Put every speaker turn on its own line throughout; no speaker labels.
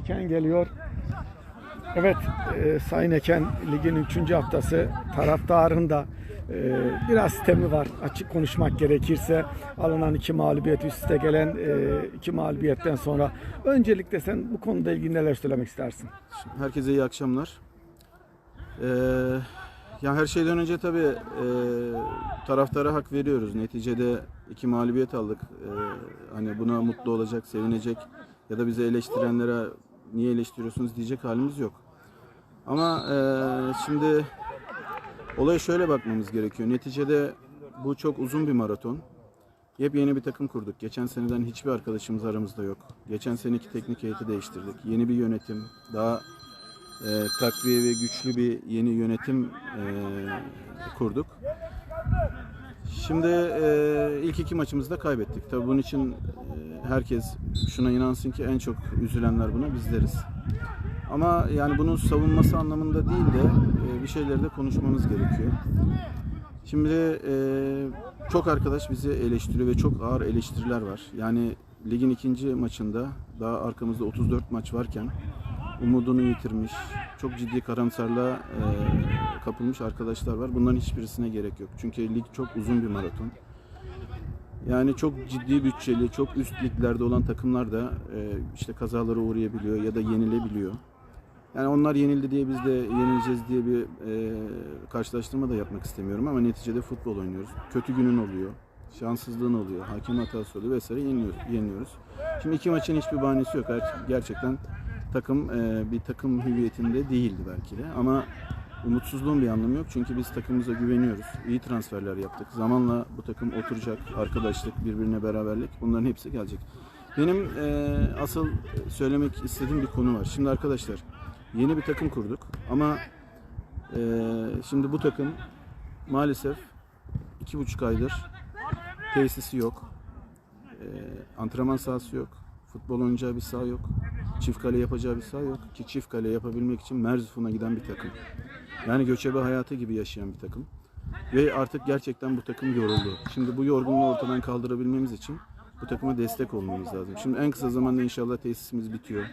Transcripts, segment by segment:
Eken geliyor. Evet, e, Sayın Eken ligin 3. haftası taraftarın da e, biraz sistemi var. Açık konuşmak gerekirse alınan iki mağlubiyet üst üste gelen e, iki mağlubiyetten sonra öncelikle sen bu konuda ilgili neler söylemek istersin?
Herkese iyi akşamlar. Ee, ya her şeyden önce tabii e, taraftara hak veriyoruz. Neticede iki mağlubiyet aldık. Ee, hani buna mutlu olacak, sevinecek ya da bizi eleştirenlere niye eleştiriyorsunuz diyecek halimiz yok. Ama e, şimdi olaya şöyle bakmamız gerekiyor. Neticede bu çok uzun bir maraton. Yepyeni bir takım kurduk. Geçen seneden hiçbir arkadaşımız aramızda yok. Geçen seneki teknik heyeti değiştirdik. Yeni bir yönetim, daha e, takviye ve güçlü bir yeni yönetim e, kurduk. Şimdi e, ilk iki maçımızda kaybettik. Tabii bunun için e, herkes şuna inansın ki en çok üzülenler buna bizleriz. Ama yani bunun savunması anlamında değil de e, bir şeyleri de konuşmamız gerekiyor. Şimdi e, çok arkadaş bizi eleştiriyor ve çok ağır eleştiriler var. Yani ligin ikinci maçında daha arkamızda 34 maç varken umudunu yitirmiş, çok ciddi karamsarlığa e, kapılmış arkadaşlar var. Bunların hiçbirisine gerek yok. Çünkü lig çok uzun bir maraton. Yani çok ciddi bütçeli, çok üst liglerde olan takımlar da e, işte kazalara uğrayabiliyor ya da yenilebiliyor. Yani onlar yenildi diye biz de yenileceğiz diye bir e, karşılaştırma da yapmak istemiyorum ama neticede futbol oynuyoruz. Kötü günün oluyor, şanssızlığın oluyor, hakem hatası oluyor vesaire yeniliyoruz. yeniyoruz. Şimdi iki maçın hiçbir bahanesi yok. Ger- Gerçekten takım e, bir takım hüviyetinde değildi belki de ama umutsuzluğun bir anlamı yok. Çünkü biz takımımıza güveniyoruz. İyi transferler yaptık. Zamanla bu takım oturacak. Arkadaşlık, birbirine beraberlik bunların hepsi gelecek. Benim e, asıl söylemek istediğim bir konu var. Şimdi arkadaşlar yeni bir takım kurduk ama e, şimdi bu takım maalesef iki buçuk aydır tesisi yok. E, antrenman sahası yok. Futbol oynayacağı bir saha yok. Çift kale yapacağı bir saha yok. Ki çift kale yapabilmek için Merzifon'a giden bir takım. Yani göçebe hayatı gibi yaşayan bir takım. Ve artık gerçekten bu takım yoruldu. Şimdi bu yorgunluğu ortadan kaldırabilmemiz için bu takıma destek olmamız lazım. Şimdi en kısa zamanda inşallah tesisimiz bitiyor.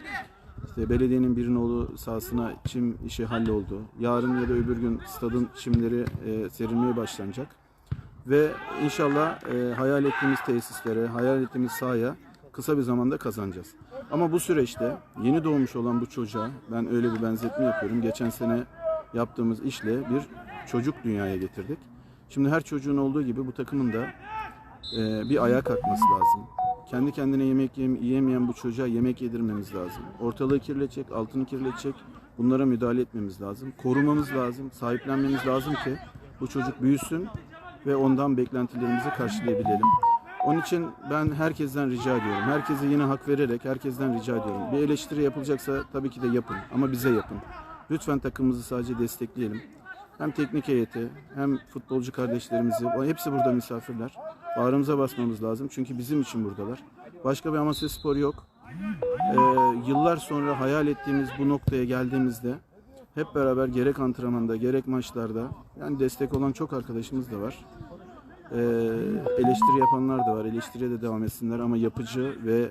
İşte belediyenin bir nolu sahasına çim işi halloldu. Yarın ya da öbür gün stadın çimleri e, serilmeye başlanacak. Ve inşallah e, hayal ettiğimiz tesislere, hayal ettiğimiz sahaya kısa bir zamanda kazanacağız. Ama bu süreçte yeni doğmuş olan bu çocuğa ben öyle bir benzetme yapıyorum. Geçen sene yaptığımız işle bir çocuk dünyaya getirdik. Şimdi her çocuğun olduğu gibi bu takımın da e, bir ayağa kalkması lazım. Kendi kendine yemek yem- yiyemeyen bu çocuğa yemek yedirmemiz lazım. Ortalığı kirletecek, altını kirletecek. Bunlara müdahale etmemiz lazım. Korumamız lazım, sahiplenmemiz lazım ki bu çocuk büyüsün ve ondan beklentilerimizi karşılayabilelim. Onun için ben herkesten rica ediyorum. Herkese yine hak vererek herkesten rica ediyorum. Bir eleştiri yapılacaksa tabii ki de yapın ama bize yapın. Lütfen takımımızı sadece destekleyelim. Hem teknik heyeti hem futbolcu kardeşlerimizi hepsi burada misafirler. Bağrımıza basmamız lazım çünkü bizim için buradalar. Başka bir amatör spor yok. Ee, yıllar sonra hayal ettiğimiz bu noktaya geldiğimizde hep beraber gerek antrenmanda gerek maçlarda yani destek olan çok arkadaşımız da var. Ee, eleştiri yapanlar da var. Eleştiriye de devam etsinler ama yapıcı ve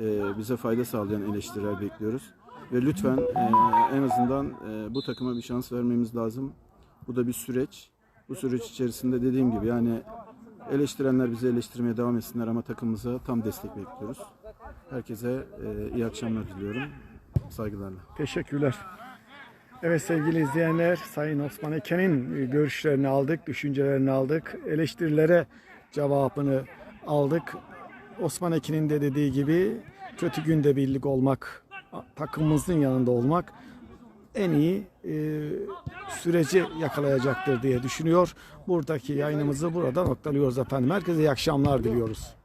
e, bize fayda sağlayan eleştiriler bekliyoruz. Ve lütfen e, en azından e, bu takıma bir şans vermemiz lazım. Bu da bir süreç. Bu süreç içerisinde dediğim gibi yani eleştirenler bizi eleştirmeye devam etsinler ama takımımıza tam destek bekliyoruz. Herkese e, iyi akşamlar diliyorum. Saygılarla.
Teşekkürler. Evet sevgili izleyenler, Sayın Osman Eken'in e, görüşlerini aldık, düşüncelerini aldık, eleştirilere cevabını aldık. Osman Ekin'in de dediği gibi kötü günde birlik olmak, takımımızın yanında olmak en iyi e, süreci yakalayacaktır diye düşünüyor. Buradaki yayınımızı burada noktalıyoruz efendim. Herkese iyi akşamlar diliyoruz.